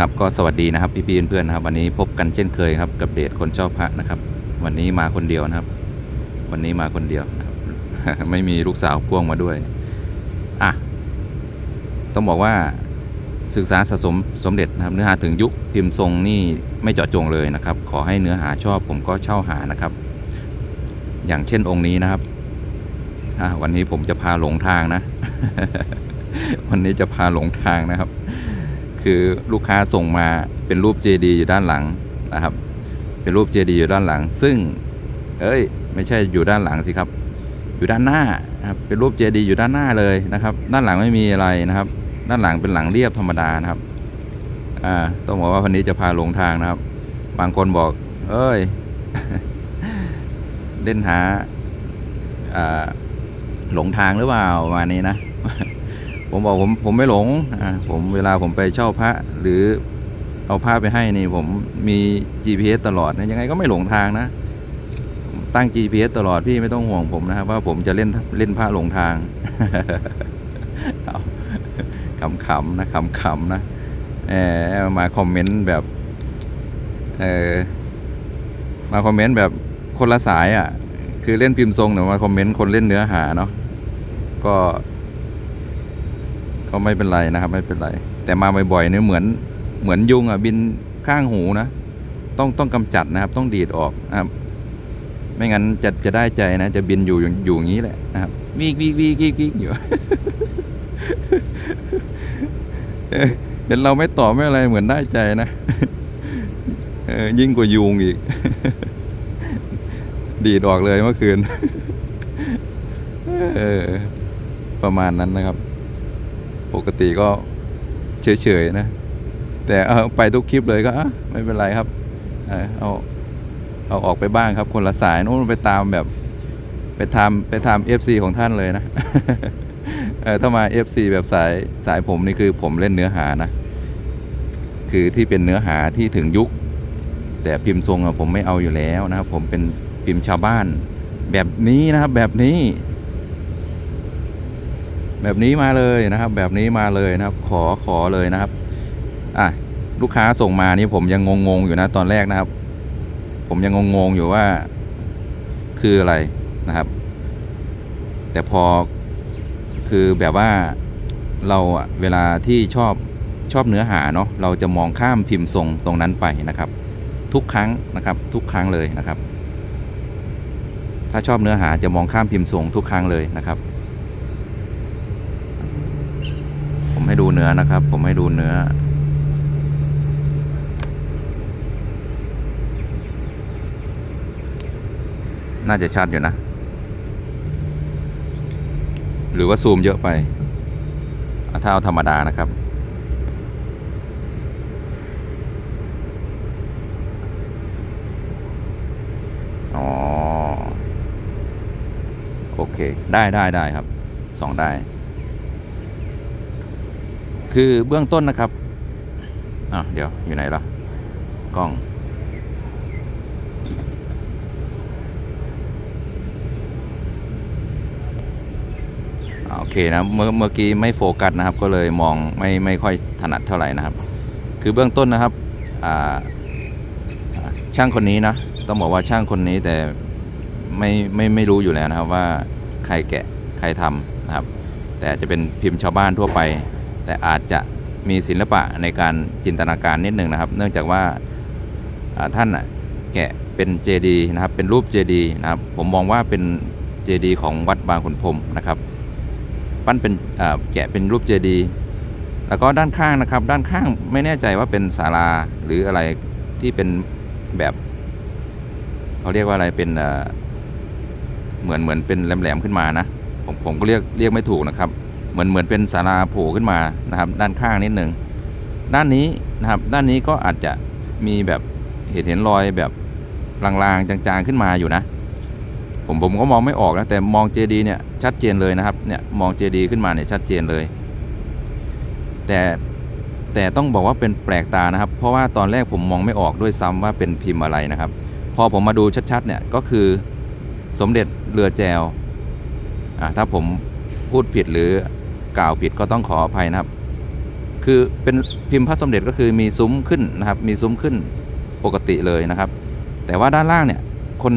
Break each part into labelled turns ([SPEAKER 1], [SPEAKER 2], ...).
[SPEAKER 1] ครับก็สวัสดีนะครับพี่ๆเพื่อนๆนะครับ วันนี้พบกันเช่นเคยครับ กับเดชคนชอบพระนะครับ วันนี้มาคนเดียวนะครับ วันนี้มาคนเดียวนะครับ ไม่มีลูกสาวพ่วงมาด้วยอะต้องบอกว่าศึกษาสะสมสมเด็จนะครับ เนื้อหาถึงยุคพิมพ์ทรงนี่ไม่เจาะจงเลยนะครับ ขอให้เนื้อหาชอบผมก็เช่าหานะครับ อย่างเช่นองค์นี้นะครับวันนี้ผมจะพาหลงทางนะ วันนี้จะพาหลงทางนะครับ คือลูกค้าส่งมาเป็นรูปเจดีอยู่ด้านหลังนะครับ เป็นรูปเจดีอยู่ด้านหลัง ซึ่ง เอ้ย ไม่ใช่อยู่ด้านหลังสิครับ อยู่ด้านหน้าครับเป็นรูปเจดีอยู่ด้านหน้าเลยนะครับ ด้านหลังไม่มีอะไรนะครับ ด้านหลังเป็นหลังเรียบธรรมดานะครับอ่าต้องบอกว่าวันนี้จะพาหลงทางนะครับ บางคนบอก เอ้ย เล่นหาอ่าหลงทางหรือเปล่าประมาณนี้นะ ผมบอกผมผมไม่หลงอ่าผมเวลาผมไปเช่าพระหรือเอาผ้าไปให้นี่ผมมี GPS ตลอดนะยังไงก็ไม่หลงทางนะ ตั้ง GPS ตลอดพี่ไม่ต้องห่วงผมนะครับว่าผมจะเล่นเล่นพระหลงทางขำๆนะขำๆนะเออมาคอมเมนต์แบบเออมาคอมเมนต์แบบคนละสายอะ คือเล่นพิมพ์ทรงแต่มาคอมเมนต์คนเล่นเนื้อหาเนาะก็ ก็ไม่เป็นไรนะครับไม่เป็นไร แต่มาบ่อยๆเนี่ยเหมือนเหมือนยุงอะบินข้างหูนะ ต้องต้องกำจัดนะครับต้องดีดออกนะครับ ไม่งั้นจะจะได้ใจนะ จะบินอยู่อยู่อย่างนี้แหละนะครับวิกวิกวิกวิกวิกอยู่เห็นเราไม่ตอบไม่อะไรเหมือนได้ใจนะยิ่งกว่ายุงอีก ดีดออกเลยเมื่อคืนประมาณนั้นนะครับ ปกติก็เฉยๆนะ แต่เอาไปทุกคลิปเลยก็ไม่เป็นไรครับ เอาเอาออกไปบ้างครับ คนละสายนู้นไปตามแบบไปทำไปทำเอฟซีของท่านเลยนะเออถ้ามา FC แบบสายสายผมนี่คือผมเล่นเนื้อหานะ คือที่เป็นเนื้อหาที่ถึงยุค แต่พิมพ์ทรงอะผมไม่เอาอยู่แล้วนะครับ ผมเป็นพิมพ์ชาวบ้านแบบนี้นะครับแบบนี้ แบบนี้มาเลยนะครับ แบบนี้มาเลยนะครับ ขอขอเลยนะครับอะลูกค้าส่งมานี่ผมยังงงๆอยู่นะตอนแรกนะครับ ผมยังงงๆอยู่ว่า คืออะไรนะครับ แต่พอคือแบบว่าเราอะเวลาที่ชอบชอบเนื้อหาเนาะเราจะมองข้ามพิมพ์ทรงตรงนั้นไปนะครับ ทุกครั้งนะครับ ทุกครั้งเลยนะครับ ถ้าชอบเนื้อหาจะมองข้ามพิมพ์ทรงทุกครั้งเลยนะครับ ผม ให้ดูเนื้อนะครับ ผมให้ดูเนื้อ น่าจะชัดอยู่นะ หรือว่าซูมเยอะไป ถ้าเอาธรรมดานะครับ อ๋อ โอเค ได้ได้ได้ครับสองได้ คือเบื้องต้นนะครับอะเดี๋ยวอยู่ไหนล่ะกล้อง โอเคนะเมื่อเมื่อกี้ไม่โฟกัสนะครับ ก็เลยมองไม่ไม่ค่อยถนัดเท่าไหร่นะครับ คือเบื้องต้นนะครับช่างคนนี้นะต้องบอกว่าช่างคนนี้แต่ไม่ไม่ไม่รู้อยู่แล้วนะครับว่าใครแกะใครทำนะครับ แต่จะเป็นพิมพ์ชาวบ้านทั่วไป แต่อาจจะมีศิลปะในการจินตนาการนิดหนึ่งนะครับ เนื่องจากว่าท่านแกะเป็นเจดีนะครับ เป็นรูปเจดีนะครับ ผมมองว่าเป็นเจดีของวัดบางขุนพรมนะครับ ปั้นเป็นแกะเป็นรูปเจดีแล้วก็ด้านข้างนะครับ ด้านข้างไม่แน่ใจว่าเป็นศาลาหรืออะไรที่เป็นแบบเขาเรียกว่าอะไรเป็นเหมือนเหมือนเป็นแหลมๆขึ้นมานะ ผมผมก็เรียกเรียกไม่ถูกนะครับ เหมือนเหมือนเป็นศาลาโผล่ขึ้นมานะครับ ด้านข้างนิดหนึ่งด้านนี้นะครับ ด้านนี้ก็อาจจะมีแบบเห็นเห็นรอยแบบลางๆจางๆขึ้นมาอยู่นะ ผมผมก็มองไม่ออกนะแต่มองเจดีเนี่ยชัดเจนเลยนะครับเนี่ยมองเจดีขึ้นมาเนี่ยชัดเจนเลย แต่แต่ต้องบอกว่าเป็นแปลกตานะครับ เพราะว่าตอนแรกผมมองไม่ออกด้วยซ้ำว่าเป็นพิมพ์อะไรนะครับ พอผมมาดูชัดๆเนี่ยก็คือสมเด็จเรือแจวอ่าถ้าผมพูดผิดหรือ กล่าวผิดก็ต้องขออภัยนะครับ คือเป็นพิมพ์พระสมเด็จก็คือมีซุ้มขึ้นนะครับ มีซุ้มขึ้นปกติเลยนะครับ แต่ว่าด้านล่างเนี่ยคน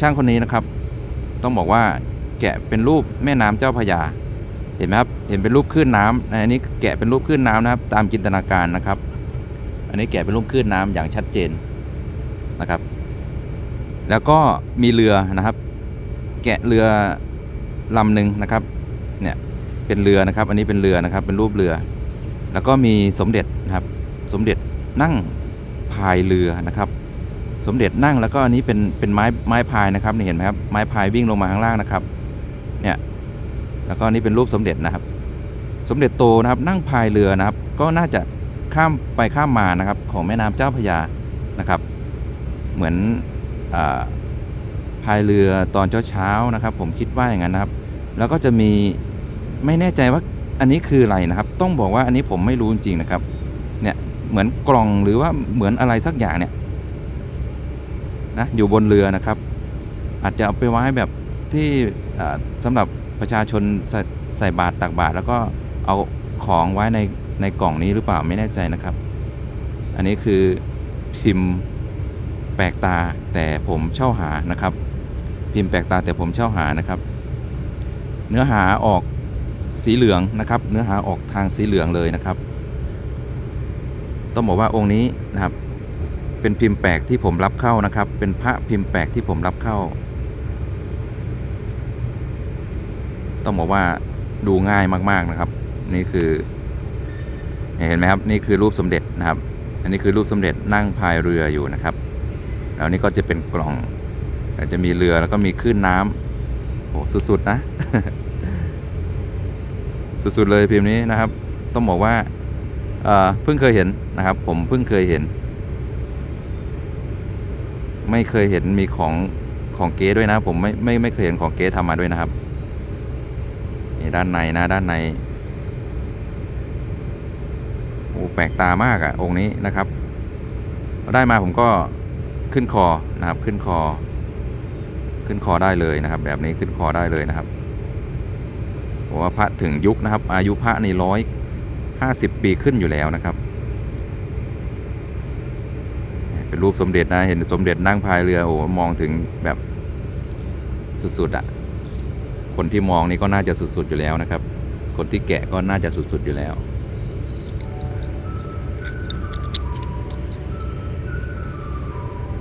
[SPEAKER 1] ช่างคนนี้นะครับ ต้องบอกว่าแกะเป็นรูปแม่น้ำเจ้าพระยา เห็นไหมครับเห็นเป็นรูปคลื่นน้ำอันนี้แกะเป็นรูปคลื่นน้ำนะครับ ตามจินตนาการนะครับ อันนี้แกะเป็นรูปคลื่นน้ำอย่างชัดเจนนะครับ แล้วก็มีเรือนะครับ แกะเรือลำหนึ่งนะครับเนี่ย เป็นเรือนะครับ อันนี้เป็นเรือนะครับ เป็นรูปเรือ แล้วก็มีสมเด็จนะครับ สมเด็จนั่งพายเรือนะครับ สมเด็จนั่งแล้วก็อันนี้เป็นเป็นไม้ไม้พายนะครับนี่เห็นไหมครับ ไม้พายวิ่งลงมาข้างล่างนะครับ เนี่ย แล้วก็นี่เป็นรูปสมเด็จนะครับ สมเด็จโตนะครับ นั่งพายเรือนะครับ ก็น่าจะข้ามไปข้ามมานะครับ ของแม่น้ำเจ้าพระยานะครับ เหมือนอพายเรือตอนเช้าๆนะครับ ผมคิดว่าอย่างนั้นนะครับ แล้วก็จะมี ไม่แน่ใจว่าอันนี้คืออะไรนะครับ ต้องบอกว่าอันนี้ผมไม่รู้จริงๆนะครับ เนี่ยเหมือนกล่องหรือว่าเหมือนอะไรสักอย่างเนี่ยนะอยู่บนเรือนะครับ อาจจะเอาไปไว้แบบที่อ่าสำหรับประชาชนใส่ใสบาตรตักบาตรแล้วก็เอาของไว้ในในกล่องนี้หรือเปล่าไม่แน่ใจนะครับ อันนี้คือพิมพ์แปลกตาแต่ผมเช่าหานะครับ พิมพ์แปลกตาแต่ผมเช่าหานะครับ เนื้อหาออก สีเหลืองนะครับ เนื้อหาออกทางสีเหลืองเลยนะครับ ต้องบอกว่าองค์นี้นะครับ เป็นพิมพ์แปลกที่ผมรับเข้านะครับ เป็นพระพิมพ์แปลกที่ผมรับเข้า ต้องบอกว่าดูง่ายมากๆนะครับ นี่คือ เห็นไหมครับนี่คือรูปสมเด็จนะครับ อันนี้คือรูปสมเด็จนั่งพายเรืออยู่นะครับแล้วนี่ก็จะเป็นกล่องแต่จะมีเรือแล้วก็มีคลื่นน้ำโอ้สุดๆนะ สุดๆเลยพิมพ์นี้นะครับ ต้องบอกว่าเพิ่งเคยเห็นนะครับ ผมเพิ่งเคยเห็น ไม่เคยเห็นมีของของเก๊ด้วยนะ ผมไม่ไม่ไม่เคยเห็นของเก๊ทำมาด้วยนะครับนี่ด้านในนะด้านในโอ้แปลกตามากอะองค์นี้นะครับได้มาผมก็ขึ้นคอนะครับ ขึ้นคอ ขึ้นคอได้เลยนะครับ แบบนี้ขึ้นคอได้เลยนะครับ ผมว่าพระถึงยุคนะครับ อายุพระในร้อยห้าสิบปีขึ้นอยู่แล้วนะครับ เป็นรูปสมเด็จนะเห็นสมเด็จนั่งพายเรือโอ้โหมองถึงแบบสุดๆอะ่ะคนที่มองนี่ก็น่าจะสุดๆอยู่แล้วนะครับ คนที่แกะก็น่าจะสุดๆอยู่แล้ว